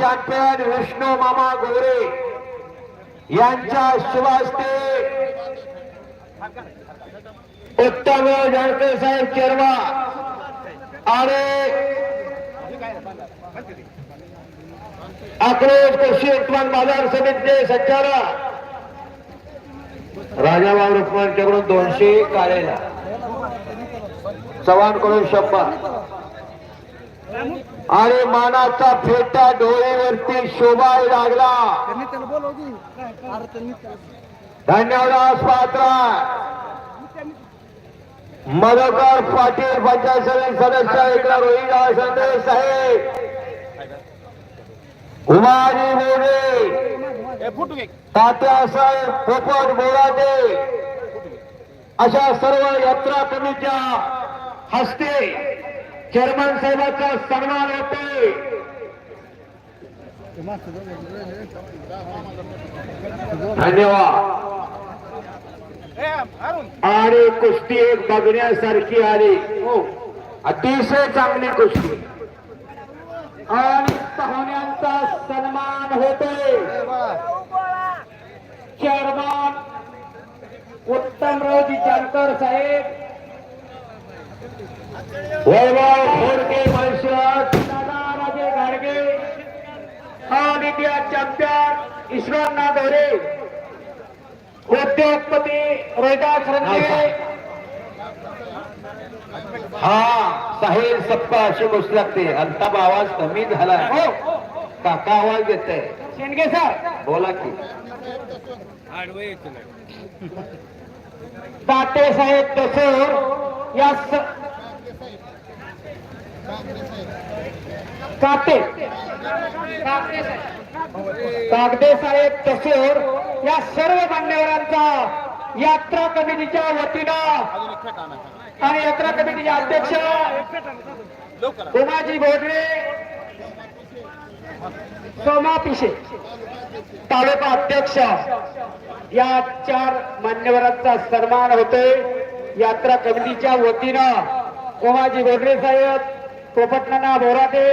Champion Vishnu मामा गोरे यांच्या शुभास्ते. उत्तम जानकर साहेब चेरवा. आणि अकरोज कृषी उत्पन्न बाजार समितीचे संचालक राजाभाऊ रुक्मांच्याकडून दोनशे काढेला चव्हाणकडून शंभर. आणि मानाचा फेटा डोळीवरती शोभाय लागला. धन्यवाद पात्र. मधुकर पाटील पंचायत समिती सदस्य इकडे रोहिदास संदेश साहेब. उमाजी मोरे तात्यासाहेब पोपट बोराटे अशा सर्व यात्रा कमिटीच्या हस्ते चेअरमन साहेबांचा सन्मान होते धन्यवाद. आणि कुस्ती एक बघण्यासारखी आली अतिशय चांगली कुस्ती. आणि पाहुण्यांचा सन्मान होतोय. चेअरमन उत्तमरावजी जानकर साहेब. वैभव चॅम्पियन ईश्वरनाथ धोरे उद्योगपती रोहिदास रंगे हा साहिल सप्पा अशी गोष्ट लागते. अंताब आवाज कमी झाला. हो काका आवाज देत शेंडगे सर. बोला की. ताटे साहेब तसोर या स- काटे कागदे साहेब तसोर या सर्व मान्यवरांचा यात्रा कमिटीच्या वतीनं आणि यात्रा कमिटीचे अध्यक्ष उमाजी बोडरे सोमा पिशे तालुका अध्यक्ष या चार मान्यवरांचा सन्मान होतोय. यात्रा कमिटीच्या वतीनं उमाजी बोडरे साहेब पोपटनाना बोराटे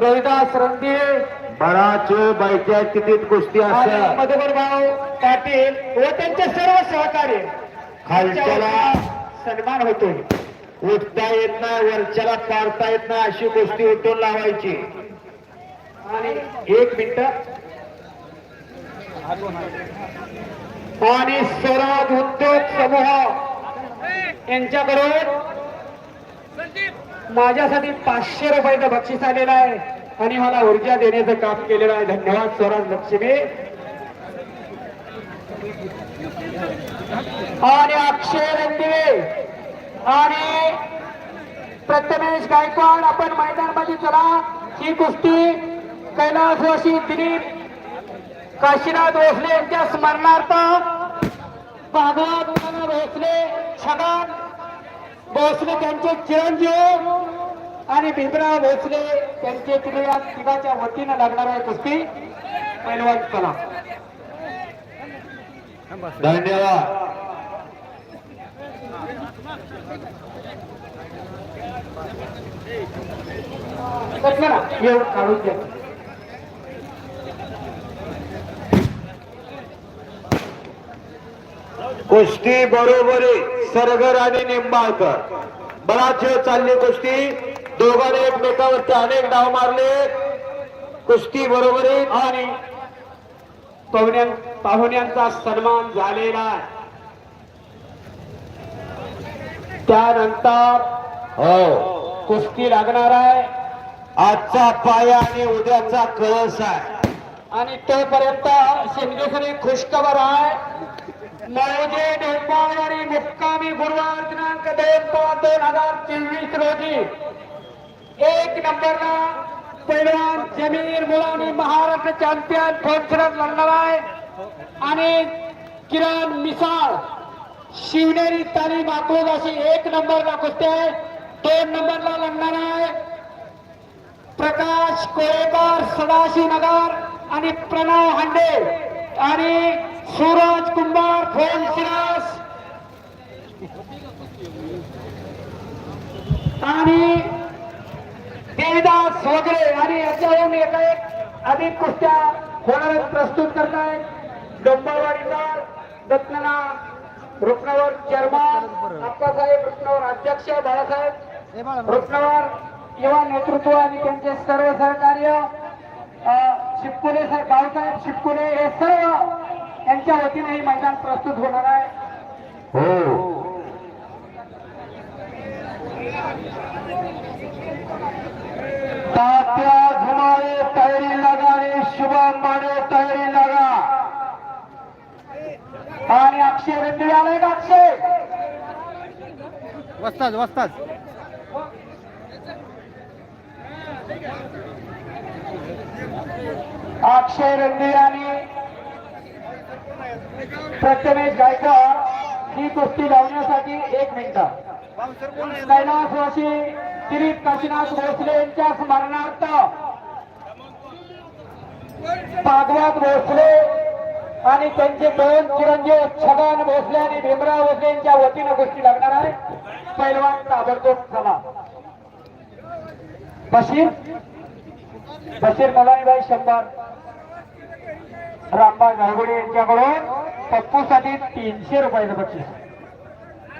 रोहिदास रंगे बराच बायच्या स्थितीत कुस्ती मधुकर भाऊ पाटील व त्यांचे सर्व सहकारी खालच्याला सन्मान होतोय. उठता येत नाही वरच्याला पाडता येत नाही अशी गोष्टी उठून लावायची. आणि एक मिनिट. आणि स्वराज उद्योग समूह यांच्याकडून माझ्यासाठी पाचशे रुपयाचं बक्षीस आलेलं आहे. आणि मला ऊर्जा देण्याचं काम केलेलं आहे. धन्यवाद स्वराज लक्ष्मी. आणि अक्षय रणदिवे आणि प्रथमेश गायकवाड आपण मैदानमध्ये चला. ही कुस्ती कैलासवासी दिलीप काशीनाथ भोसले यांच्या स्मरणार्थ. भागवत भोसले छगन भोसले त्यांचे चिरंजीव आणि भीमराव भोसले त्यांचे तिथे या तिघाच्या वतीनं लागणार आहे कुस्ती पैलवान चला. धन्यवाद. येऊन काढून घ्या. कुस्ती बरोबरी सरगर आणि निंबाळकर. बराच वेळ चालली कुस्ती. दोघांनी एकमेकावरती अनेक डाव मारले. कुस्ती बरोबरी आणि पाहुण्यां पाहुण्यांचा सन्मान झालेला आहे. त्यानंतर हो. कुस्ती लागणार आहे. आजचा पाया आणि उद्याचा कळस आहे. आणि तोपर्यंत शिंदेसरी खुशखबर आहे. मौजे डोंबावरी मुक्कामी गुरुवार दिनांक दोन पाच दोन हजार तेवीस रोजी. एक नंबरला पैलवान जमीर मुलानी महाराष्ट्र चॅम्पियन फौजरत लढणार आहे आणि किरण मिसाळ. शिवनेरी तालीम अकलूज अशी एक नंबरला कुस्ती आहे. दोन नंबरला लढणार आहे प्रकाश कोळेकर सदाशिव नगर आणि प्रणव हांडे आणि सूरज कुंभार फोन सिरास आणि देवीदास वगैरे आणि याच्यावरून एक अधिक कुस्त्या होणार प्रस्तुत करताय डोंबावाडीदार दत्तना रुक्नवर चेअरमन अप्पासाहेब रुक्नवर अध्यक्ष बाळासाहेब हे किंवा युवा नेतृत्व आणि त्यांचे सर्व सहकार्य. शिपकुले साहेब बाळासाहेब शिपकुले हे सर्व यांच्या वतीने हे मैदान प्रस्तुत होणार आहे. हो. तात्या झुमाळे तयारी लागा आणि शुभम माने तयारी लागा. आणि अक्षय रेड्डी आलाय का अक्षय? वस्ताद वस्ताद. अक्षय रेड्डी आणि प्रथमेश गायकवाड ही कुस्ती लावण्यासाठी एक मिनिट. कैलास वाशी किरीट काशीनाथ भोसले यांच्या स्मरणार्थ. भागवत भोसले आणि त्यांचे दोन चिरंजीव छगन भोसले आणि भीमराव भोसले यांच्या वतीनं गोष्टी लागणार आहे. पैलवान ताबडतोब चला. बशीर? बशीर मलानीबाई शंभर. रामबा गावगुडे यांच्याकडून पप्पूसाठी तीनशे रुपयाचं बक्षीस.